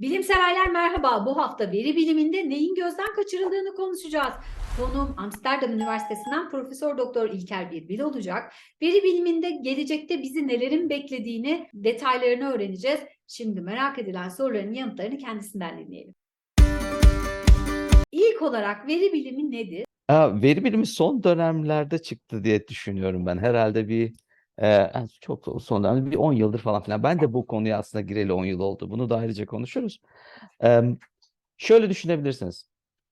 Bilimseverler merhaba. Bu hafta veri biliminde neyin gözden kaçırıldığını konuşacağız. Konuğum Amsterdam Üniversitesi'nden Profesör Doktor İlker Birbil olacak. Veri biliminde gelecekte bizi nelerin beklediğini, detaylarını öğreneceğiz. Şimdi merak edilen soruların yanıtlarını kendisinden dinleyelim. İlk olarak veri bilimi nedir? Ha, veri bilimi son dönemlerde çıktı diye düşünüyorum ben. Herhalde bir e, yani çok son dönemde bir 10 yıldır falan filan. Ben de bu konuya aslında gireli 10 yıl oldu. Bunu da ayrıca konuşuruz. E, şöyle düşünebilirsiniz.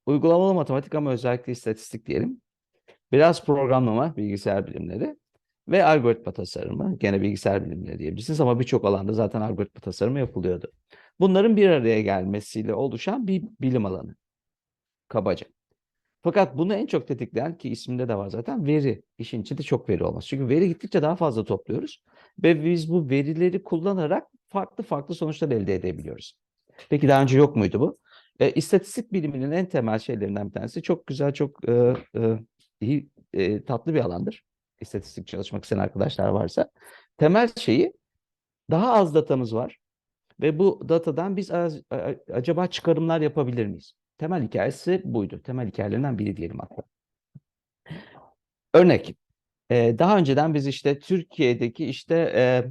Uygulamalı matematik ama özellikle istatistik diyelim. Biraz programlama, bilgisayar bilimleri ve algoritma tasarımı. Gene bilgisayar bilimleri diyebilirsiniz ama birçok alanda zaten algoritma tasarımı yapılıyordu. Bunların bir araya gelmesiyle oluşan bir bilim alanı. Kabaca. Fakat bunu en çok tetikleyen ki isminde de var zaten veri. İşin içinde çok veri olması. Çünkü veri gittikçe daha fazla topluyoruz ve biz bu verileri kullanarak farklı farklı sonuçlar elde edebiliyoruz. Peki daha önce yok muydu bu? E, istatistik biliminin en temel şeylerinden bir tanesi çok güzel, çok e, e, iyi, e, tatlı bir alandır. İstatistik çalışmak isteyen arkadaşlar varsa. Temel şeyi daha az datamız var ve bu datadan biz az- acaba çıkarımlar yapabilir miyiz? Temel hikayesi buydu. Temel hikayelerinden biri diyelim hatta. Örnek. e, daha önceden biz işte Türkiye'deki işte e,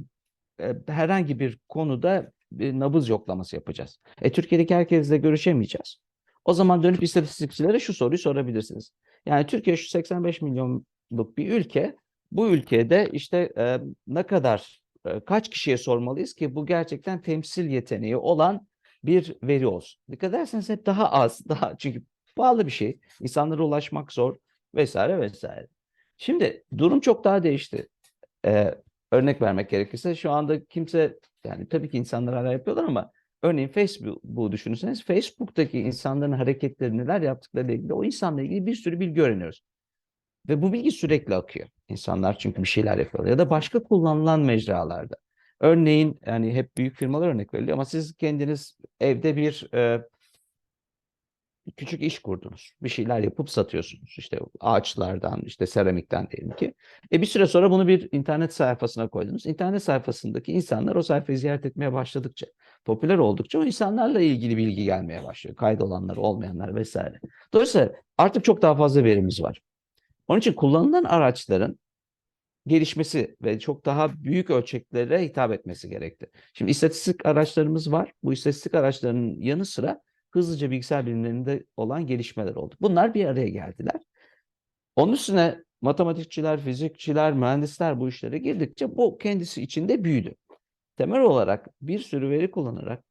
e, herhangi bir konuda bir nabız yoklaması yapacağız. E, Türkiye'deki herkesle görüşemeyeceğiz. O zaman dönüp istatistikçilere şu soruyu sorabilirsiniz. Yani Türkiye şu 85 milyonluk bir ülke. Bu ülkede işte e, ne kadar kaç kişiye sormalıyız ki bu gerçekten temsil yeteneği olan bir veri olsun. Dikkat ederseniz hep daha az, daha çünkü pahalı bir şey. İnsanlara ulaşmak zor vesaire vesaire. Şimdi durum çok daha değişti. Ee, örnek vermek gerekirse şu anda kimse yani tabii ki insanlar hala yapıyorlar ama örneğin Facebook'u düşünürseniz Facebook'taki insanların hareketleri neler yaptıklarıyla ilgili o insanla ilgili bir sürü bilgi öğreniyoruz. Ve bu bilgi sürekli akıyor. İnsanlar çünkü bir şeyler yapıyorlar ya da başka kullanılan mecralarda. Örneğin yani hep büyük firmalar örnek veriliyor ama siz kendiniz evde bir e, küçük iş kurdunuz. Bir şeyler yapıp satıyorsunuz. İşte ağaçlardan, işte seramikten diyelim ki. E bir süre sonra bunu bir internet sayfasına koydunuz. İnternet sayfasındaki insanlar o sayfayı ziyaret etmeye başladıkça, popüler oldukça o insanlarla ilgili bilgi gelmeye başlıyor. Kaydolanlar, olmayanlar vesaire. Dolayısıyla artık çok daha fazla verimiz var. Onun için kullanılan araçların gelişmesi ve çok daha büyük ölçeklere hitap etmesi gerekti. Şimdi istatistik araçlarımız var. Bu istatistik araçlarının yanı sıra hızlıca bilgisayar bilimlerinde olan gelişmeler oldu. Bunlar bir araya geldiler. Onun üstüne matematikçiler, fizikçiler, mühendisler bu işlere girdikçe bu kendisi içinde büyüdü. Temel olarak bir sürü veri kullanarak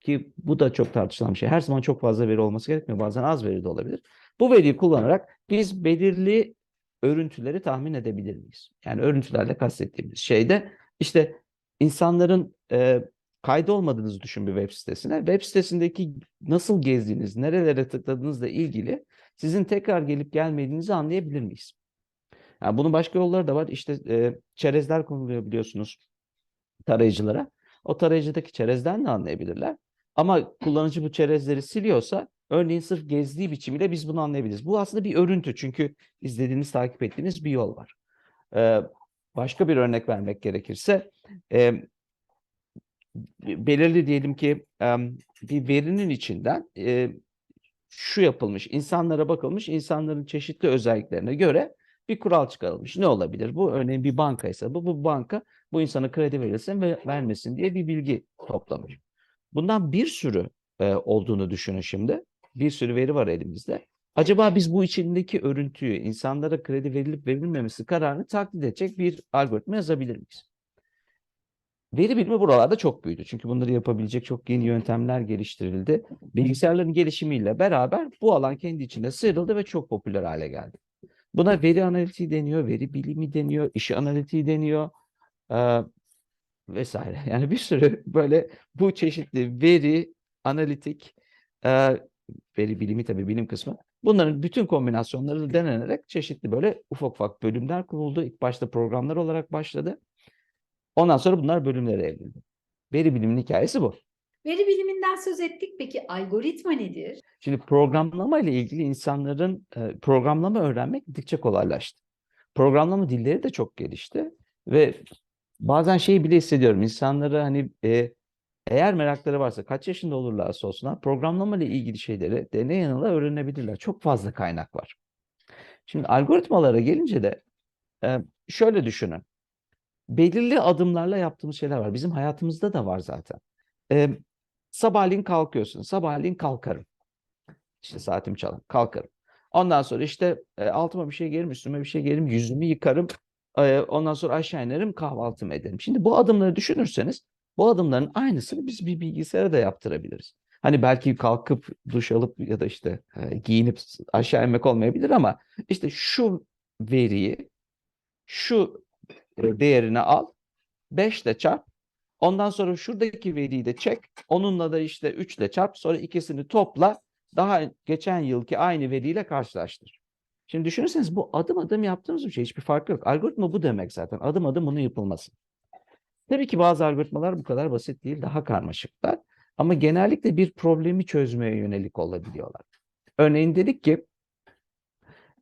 ki bu da çok tartışılan bir şey. Her zaman çok fazla veri olması gerekmiyor. Bazen az veri de olabilir. Bu veriyi kullanarak biz belirli örüntüleri tahmin edebilir miyiz? Yani örüntülerle kastettiğimiz şeyde işte insanların e, kaydı olmadığınızı düşün bir web sitesine. Web sitesindeki nasıl gezdiğiniz, nerelere tıkladığınızla ilgili sizin tekrar gelip gelmediğinizi anlayabilir miyiz? Yani bunun başka yolları da var. İşte e, çerezler konuluyor biliyorsunuz tarayıcılara. O tarayıcıdaki çerezden de anlayabilirler. Ama kullanıcı bu çerezleri siliyorsa örneğin sırf gezdiği biçimiyle biz bunu anlayabiliriz. Bu aslında bir örüntü çünkü izlediğiniz, takip ettiğiniz bir yol var. Ee, başka bir örnek vermek gerekirse e, belirli diyelim ki e, bir verinin içinden e, şu yapılmış, insanlara bakılmış, insanların çeşitli özelliklerine göre bir kural çıkarılmış. Ne olabilir? Bu örneğin bir banka hesabı. Bu banka bu insana kredi verilsin ve vermesin diye bir bilgi toplamış. Bundan bir sürü e, olduğunu düşünün şimdi. Bir sürü veri var elimizde. Acaba biz bu içindeki örüntüyü, insanlara kredi verilip verilmemesi kararını taklit edecek bir algoritma yazabilir miyiz? Veri bilimi buralarda çok büyüdü. Çünkü bunları yapabilecek çok yeni yöntemler geliştirildi. Bilgisayarların gelişimiyle beraber bu alan kendi içinde sıyrıldı ve çok popüler hale geldi. Buna veri analitiği deniyor, veri bilimi deniyor, iş analitiği deniyor e, vesaire. Yani bir sürü böyle bu çeşitli veri, analitik, e, veri bilimi tabii bilim kısmı. Bunların bütün kombinasyonları denenerek çeşitli böyle ufak ufak bölümler kuruldu. İlk başta programlar olarak başladı. Ondan sonra bunlar bölümlere evrildi. Veri biliminin hikayesi bu. Veri biliminden söz ettik. Peki algoritma nedir? Şimdi programlama ile ilgili insanların e, programlama öğrenmek gittikçe kolaylaştı. Programlama dilleri de çok gelişti ve bazen şeyi bile hissediyorum. İnsanları hani e, Eğer merakları varsa kaç yaşında olurlarsa olsunlar programlama ile ilgili şeyleri deney yanıyla öğrenebilirler. Çok fazla kaynak var. Şimdi algoritmalara gelince de e, şöyle düşünün. Belirli adımlarla yaptığımız şeyler var. Bizim hayatımızda da var zaten. E, sabahleyin kalkıyorsun. Sabahleyin kalkarım. İşte saatim çalar. Kalkarım. Ondan sonra işte e, altıma bir şey giyerim, üstüme bir şey giyerim, yüzümü yıkarım. Ondan sonra aşağı inerim, kahvaltımı ederim. Şimdi bu adımları düşünürseniz bu adımların aynısını biz bir bilgisayara da yaptırabiliriz. Hani belki kalkıp duş alıp ya da işte e, giyinip aşağı inmek olmayabilir ama işte şu veriyi şu değerini al, 5 ile çarp. Ondan sonra şuradaki veriyi de çek. Onunla da işte 3 ile çarp. Sonra ikisini topla. Daha geçen yılki aynı veriyle karşılaştır. Şimdi düşünürseniz bu adım adım yaptığımız bir şey. Hiçbir farkı yok. Algoritma bu demek zaten. Adım adım bunun yapılması. Tabii ki bazı algoritmalar bu kadar basit değil. Daha karmaşıklar. Ama genellikle bir problemi çözmeye yönelik olabiliyorlar. Örneğin dedik ki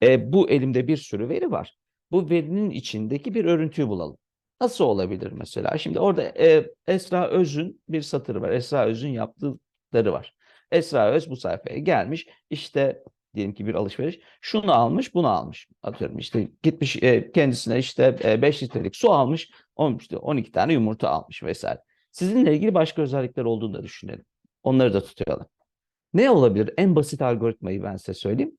e, bu elimde bir sürü veri var. Bu verinin içindeki bir örüntüyü bulalım. Nasıl olabilir mesela? Şimdi orada e, Esra Öz'ün bir satırı var. Esra Öz'ün yaptıkları var. Esra Öz bu sayfaya gelmiş. İşte diyelim ki bir alışveriş. Şunu almış, bunu almış. Atıyorum işte gitmiş e, kendisine işte 5 litrelik su almış. on- işte 12 tane yumurta almış vesaire. Sizinle ilgili başka özellikler olduğunu da düşünelim. Onları da tutuyorlar. Ne olabilir? En basit algoritmayı ben size söyleyeyim.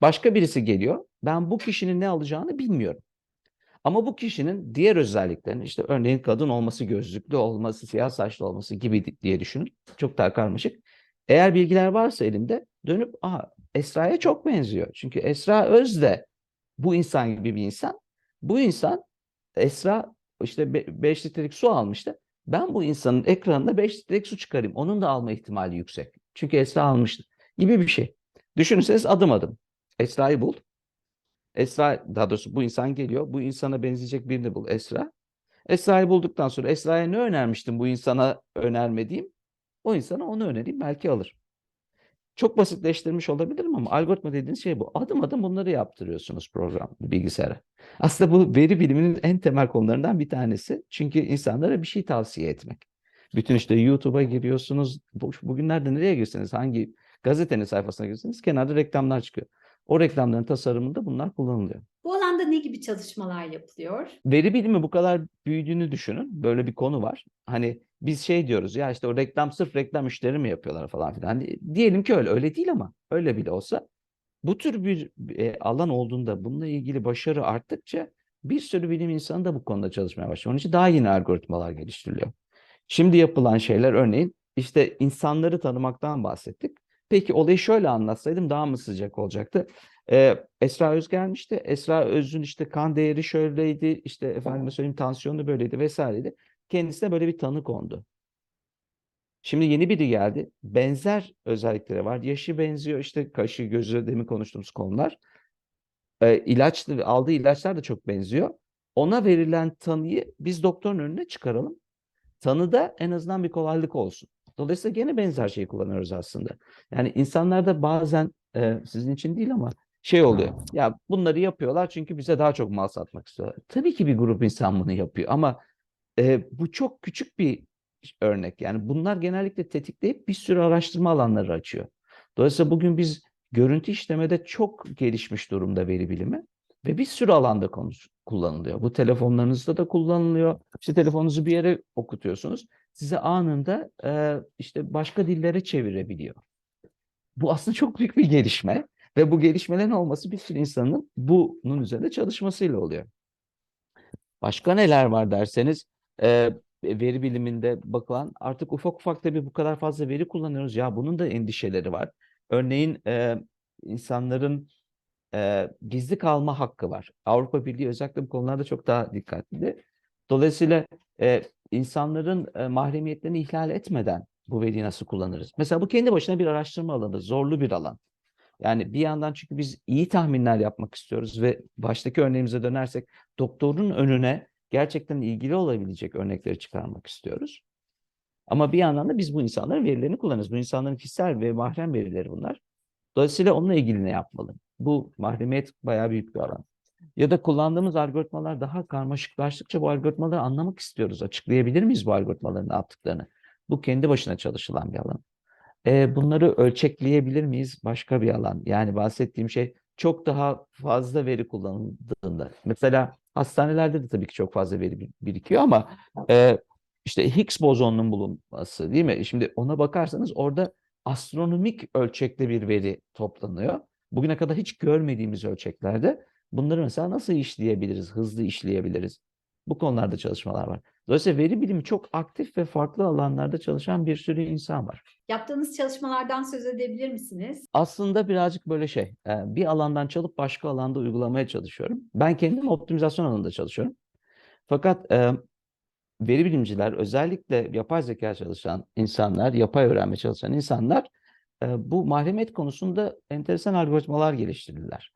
Başka birisi geliyor. Ben bu kişinin ne alacağını bilmiyorum. Ama bu kişinin diğer özelliklerini işte örneğin kadın olması, gözlüklü olması, siyah saçlı olması gibi di- diye düşünün. Çok daha karmaşık. Eğer bilgiler varsa elimde dönüp Aa, Esra'ya çok benziyor. Çünkü Esra Öz de bu insan gibi bir insan. Bu insan Esra işte 5 litrelik su almıştı. Ben bu insanın ekranında 5 litrelik su çıkarayım. Onun da alma ihtimali yüksek. Çünkü Esra almıştı gibi bir şey. Düşünürseniz adım adım. Esra'yı bul. Esra, daha doğrusu bu insan geliyor. Bu insana benzeyecek birini bul. Esra. Esra'yı bulduktan sonra Esra'ya ne önermiştim bu insana önermediğim? O insana onu önereyim belki alır. Çok basitleştirmiş olabilirim ama algoritma dediğiniz şey bu. Adım adım bunları yaptırıyorsunuz program bilgisayara. Aslında bu veri biliminin en temel konularından bir tanesi. Çünkü insanlara bir şey tavsiye etmek. Bütün işte YouTube'a giriyorsunuz. Bu- Bugünlerde nereye girseniz, hangi gazetenin sayfasına girseniz kenarda reklamlar çıkıyor. O reklamların tasarımında bunlar kullanılıyor. Bu alanda ne gibi çalışmalar yapılıyor? Veri bilimi bu kadar büyüdüğünü düşünün. Böyle bir konu var. Hani biz şey diyoruz ya işte o reklam sırf reklam işleri mi yapıyorlar falan filan. Diyelim ki öyle. Öyle değil ama öyle bile olsa bu tür bir e, alan olduğunda bununla ilgili başarı arttıkça bir sürü bilim insanı da bu konuda çalışmaya başlıyor. Onun için daha yeni algoritmalar geliştiriliyor. Şimdi yapılan şeyler örneğin işte insanları tanımaktan bahsettik. Peki olayı şöyle anlatsaydım daha mı sıcak olacaktı? Ee, Esra Öz gelmişti. Esra Öz'ün işte kan değeri şöyleydi, işte efendime söyleyeyim tansiyonu böyleydi vesaireydi. Kendisine böyle bir tanı kondu. Şimdi yeni biri geldi. Benzer özellikleri var. Yaşı benziyor işte kaşı, gözü demin konuştuğumuz konular. Ee, ilaç, aldığı ilaçlar da çok benziyor. Ona verilen tanıyı biz doktorun önüne çıkaralım. Tanıda en azından bir kolaylık olsun. Dolayısıyla gene benzer şeyi kullanıyoruz aslında. Yani insanlarda bazen e, sizin için değil ama şey oluyor. Ya bunları yapıyorlar çünkü bize daha çok mal satmak istiyorlar. Tabii ki bir grup insan bunu yapıyor ama e, bu çok küçük bir örnek. Yani bunlar genellikle tetikleyip bir sürü araştırma alanları açıyor. Dolayısıyla bugün biz görüntü işlemede çok gelişmiş durumda veri bilimi ve bir sürü alanda konuş, kullanılıyor. Bu telefonlarınızda da kullanılıyor. İşte telefonunuzu bir yere okutuyorsunuz. Size anında e, işte başka dillere çevirebiliyor. Bu aslında çok büyük bir gelişme ve bu gelişmelerin olması bir sürü insanın bunun üzerinde çalışmasıyla oluyor. Başka neler var derseniz e, veri biliminde bakılan artık ufak ufak tabii bu kadar fazla veri kullanıyoruz. Ya bunun da endişeleri var. Örneğin e, insanların e, gizli kalma hakkı var. Avrupa Birliği özellikle bu konularda çok daha dikkatli. Dolayısıyla e, insanların e, mahremiyetlerini ihlal etmeden bu veriyi nasıl kullanırız? Mesela bu kendi başına bir araştırma alanı, zorlu bir alan. Yani bir yandan çünkü biz iyi tahminler yapmak istiyoruz ve baştaki örneğimize dönersek doktorun önüne gerçekten ilgili olabilecek örnekleri çıkarmak istiyoruz. Ama bir yandan da biz bu insanların verilerini kullanırız. Bu insanların kişisel ve mahrem verileri bunlar. Dolayısıyla onunla ilgili ne yapmalı? Bu mahremiyet bayağı büyük bir alan. Ya da kullandığımız algoritmalar daha karmaşıklaştıkça bu algoritmaları anlamak istiyoruz. Açıklayabilir miyiz bu algoritmaların ne yaptıklarını? Bu kendi başına çalışılan bir alan. E, bunları ölçekleyebilir miyiz? Başka bir alan. Yani bahsettiğim şey çok daha fazla veri kullanıldığında. Mesela hastanelerde de tabii ki çok fazla veri bir- birikiyor ama e, işte Higgs bozonunun bulunması değil mi? Şimdi ona bakarsanız orada astronomik ölçekte bir veri toplanıyor. Bugüne kadar hiç görmediğimiz ölçeklerde bunları mesela nasıl işleyebiliriz, hızlı işleyebiliriz? Bu konularda çalışmalar var. Dolayısıyla veri bilimi çok aktif ve farklı alanlarda çalışan bir sürü insan var. Yaptığınız çalışmalardan söz edebilir misiniz? Aslında birazcık böyle şey, e, bir alandan çalıp başka alanda uygulamaya çalışıyorum. Ben kendim optimizasyon alanında çalışıyorum. Fakat e, veri bilimciler, özellikle yapay zeka çalışan insanlar, yapay öğrenme çalışan insanlar e, bu mahremiyet konusunda enteresan algoritmalar geliştirdiler.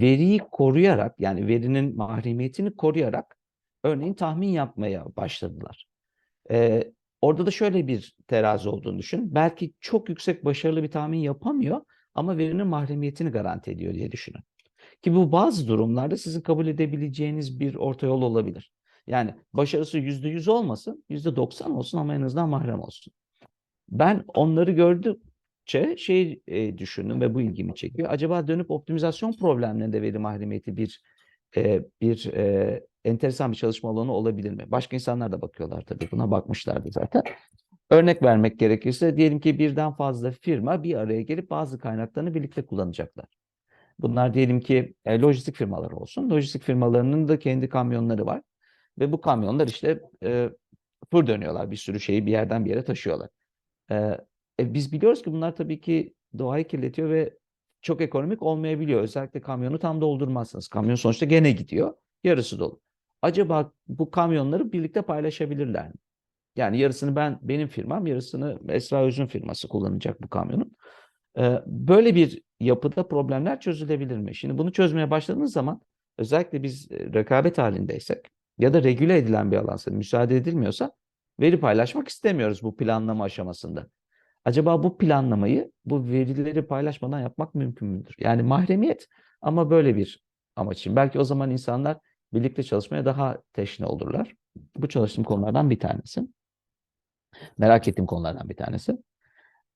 Veriyi koruyarak, yani verinin mahremiyetini koruyarak örneğin tahmin yapmaya başladılar. E, orada da şöyle bir terazi olduğunu düşün. Belki çok yüksek başarılı bir tahmin yapamıyor ama verinin mahremiyetini garanti ediyor diye düşünün. Ki bu bazı durumlarda sizin kabul edebileceğiniz bir orta yol olabilir. Yani başarısı yüzde yüz olmasın, yüzde doksan olsun ama en azından mahrem olsun. Ben onları gördükçe şey e, düşündüm ve bu ilgimi çekiyor. Acaba dönüp optimizasyon problemlerinde veri mahremiyeti bir e, bir e, enteresan bir çalışma alanı olabilir mi? Başka insanlar da bakıyorlar tabii buna bakmışlardı zaten. Örnek vermek gerekirse diyelim ki birden fazla firma bir araya gelip bazı kaynaklarını birlikte kullanacaklar. Bunlar diyelim ki e, lojistik firmaları olsun. Lojistik firmalarının da kendi kamyonları var. Ve bu kamyonlar işte e, fır dönüyorlar. Bir sürü şeyi bir yerden bir yere taşıyorlar. E, e, biz biliyoruz ki bunlar tabii ki doğayı kirletiyor ve çok ekonomik olmayabiliyor. Özellikle kamyonu tam doldurmazsınız. Kamyon sonuçta gene gidiyor. Yarısı dolu. Acaba bu kamyonları birlikte paylaşabilirler mi? Yani yarısını ben benim firmam, yarısını Esra Öz'ün firması kullanacak bu kamyonun. Ee, Böyle bir yapıda problemler çözülebilir mi? Şimdi bunu çözmeye başladığınız zaman özellikle biz e, rekabet halindeysek ya da regüle edilen bir alansa, müsaade edilmiyorsa veri paylaşmak istemiyoruz bu planlama aşamasında. Acaba bu planlamayı bu verileri paylaşmadan yapmak mümkün müdür? Yani mahremiyet ama böyle bir amaç için. Belki o zaman insanlar birlikte çalışmaya daha teşne olurlar. Bu çalıştığım konulardan bir tanesi. Merak ettiğim konulardan bir tanesi.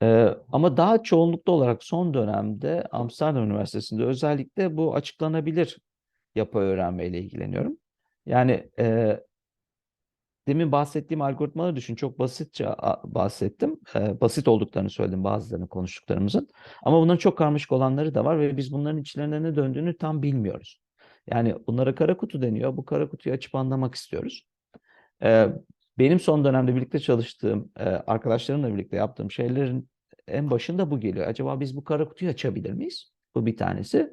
Ee, ama daha çoğunlukta olarak son dönemde Amsterdam Üniversitesi'nde özellikle bu açıklanabilir yapay öğrenmeyle ilgileniyorum. Yani e, demin bahsettiğim algoritmaları düşün. Çok basitçe bahsettim. Ee, basit olduklarını söyledim bazılarını konuştuklarımızın. Ama bunların çok karmaşık olanları da var ve biz bunların içlerinde ne döndüğünü tam bilmiyoruz. Yani bunlara kara kutu deniyor. Bu kara kutuyu açıp anlamak istiyoruz. Ee, benim son dönemde birlikte çalıştığım, e, arkadaşlarımla birlikte yaptığım şeylerin en başında bu geliyor. Acaba biz bu kara kutuyu açabilir miyiz? Bu bir tanesi.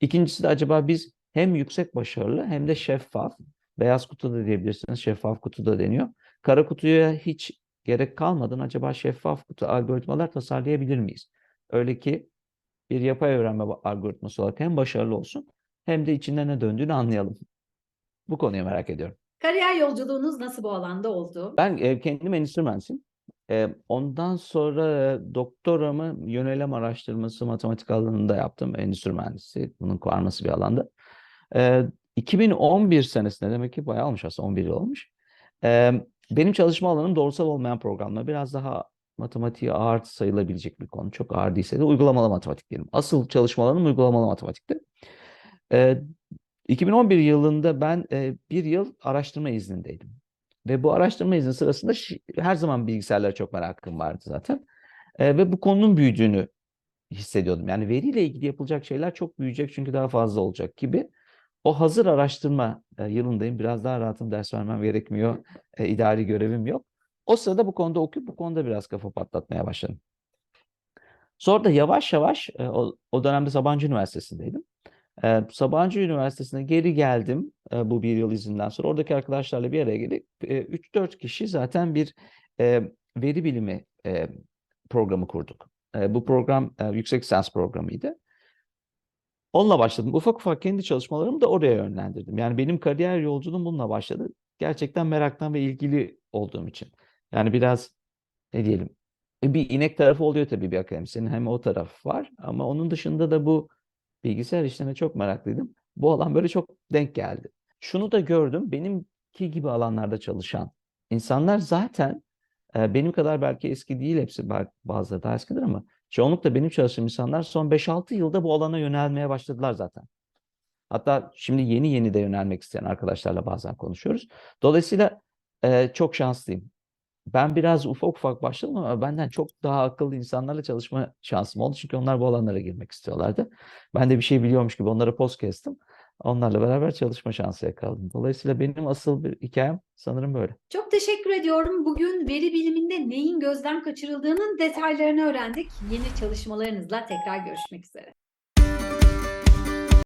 İkincisi de acaba biz hem yüksek başarılı hem de şeffaf, beyaz kutu da diyebilirsiniz, şeffaf kutu da deniyor. Kara kutuya hiç gerek kalmadan acaba şeffaf kutu algoritmalar tasarlayabilir miyiz? Öyle ki bir yapay öğrenme algoritması olarak hem başarılı olsun hem de içinde ne döndüğünü anlayalım. Bu konuyu merak ediyorum. Kariyer yolculuğunuz nasıl bu alanda oldu? Ben e, kendim endüstri mühendisiyim. E, ondan sonra e, doktoramı yönelim araştırması matematik alanında yaptım. Endüstri mühendisi. Bunun karması bir alanda. E, 2011 senesinde demek ki bayağı olmuş aslında 11 yıl olmuş. E, benim çalışma alanım doğrusal olmayan programlar. Biraz daha matematiğe ağır sayılabilecek bir konu. Çok ağır değilse de uygulamalı matematik diyelim. Asıl çalışma alanım uygulamalı matematikti. E, 2011 yılında ben e, bir yıl araştırma iznindeydim. Ve bu araştırma izni sırasında her zaman bilgisayarlara çok merakım vardı zaten. E, ve bu konunun büyüdüğünü hissediyordum. Yani veriyle ilgili yapılacak şeyler çok büyüyecek çünkü daha fazla olacak gibi. O hazır araştırma e, yılındayım. Biraz daha rahatım ders vermem gerekmiyor. E, idari görevim yok. O sırada bu konuda okuyup bu konuda biraz kafa patlatmaya başladım. Sonra da yavaş yavaş e, o, o dönemde Sabancı Üniversitesi'ndeydim. Ee, Sabancı Üniversitesi'ne geri geldim e, bu bir yıl izinden sonra. Oradaki arkadaşlarla bir araya gelip e, 3-4 kişi zaten bir e, veri bilimi e, programı kurduk. E, bu program e, yüksek lisans programıydı. Onunla başladım. Ufak ufak kendi çalışmalarımı da oraya yönlendirdim. Yani benim kariyer yolculuğum bununla başladı. Gerçekten meraktan ve ilgili olduğum için. Yani biraz ne diyelim e, bir inek tarafı oluyor tabii bir akademisyenin hem o taraf var ama onun dışında da bu bilgisayar işlerine çok meraklıydım. Bu alan böyle çok denk geldi. Şunu da gördüm, benimki gibi alanlarda çalışan insanlar zaten e, benim kadar belki eski değil hepsi bazıları daha eskidir ama çoğunlukla benim çalıştığım insanlar son 5-6 yılda bu alana yönelmeye başladılar zaten. Hatta şimdi yeni yeni de yönelmek isteyen arkadaşlarla bazen konuşuyoruz. Dolayısıyla e, çok şanslıyım. Ben biraz ufak ufak başladım ama benden çok daha akıllı insanlarla çalışma şansım oldu. Çünkü onlar bu alanlara girmek istiyorlardı. Ben de bir şey biliyormuş gibi onlara post kestim. Onlarla beraber çalışma şansı yakaladım. Dolayısıyla benim asıl bir hikayem sanırım böyle. Çok teşekkür ediyorum. Bugün veri biliminde neyin gözden kaçırıldığının detaylarını öğrendik. Yeni çalışmalarınızla tekrar görüşmek üzere.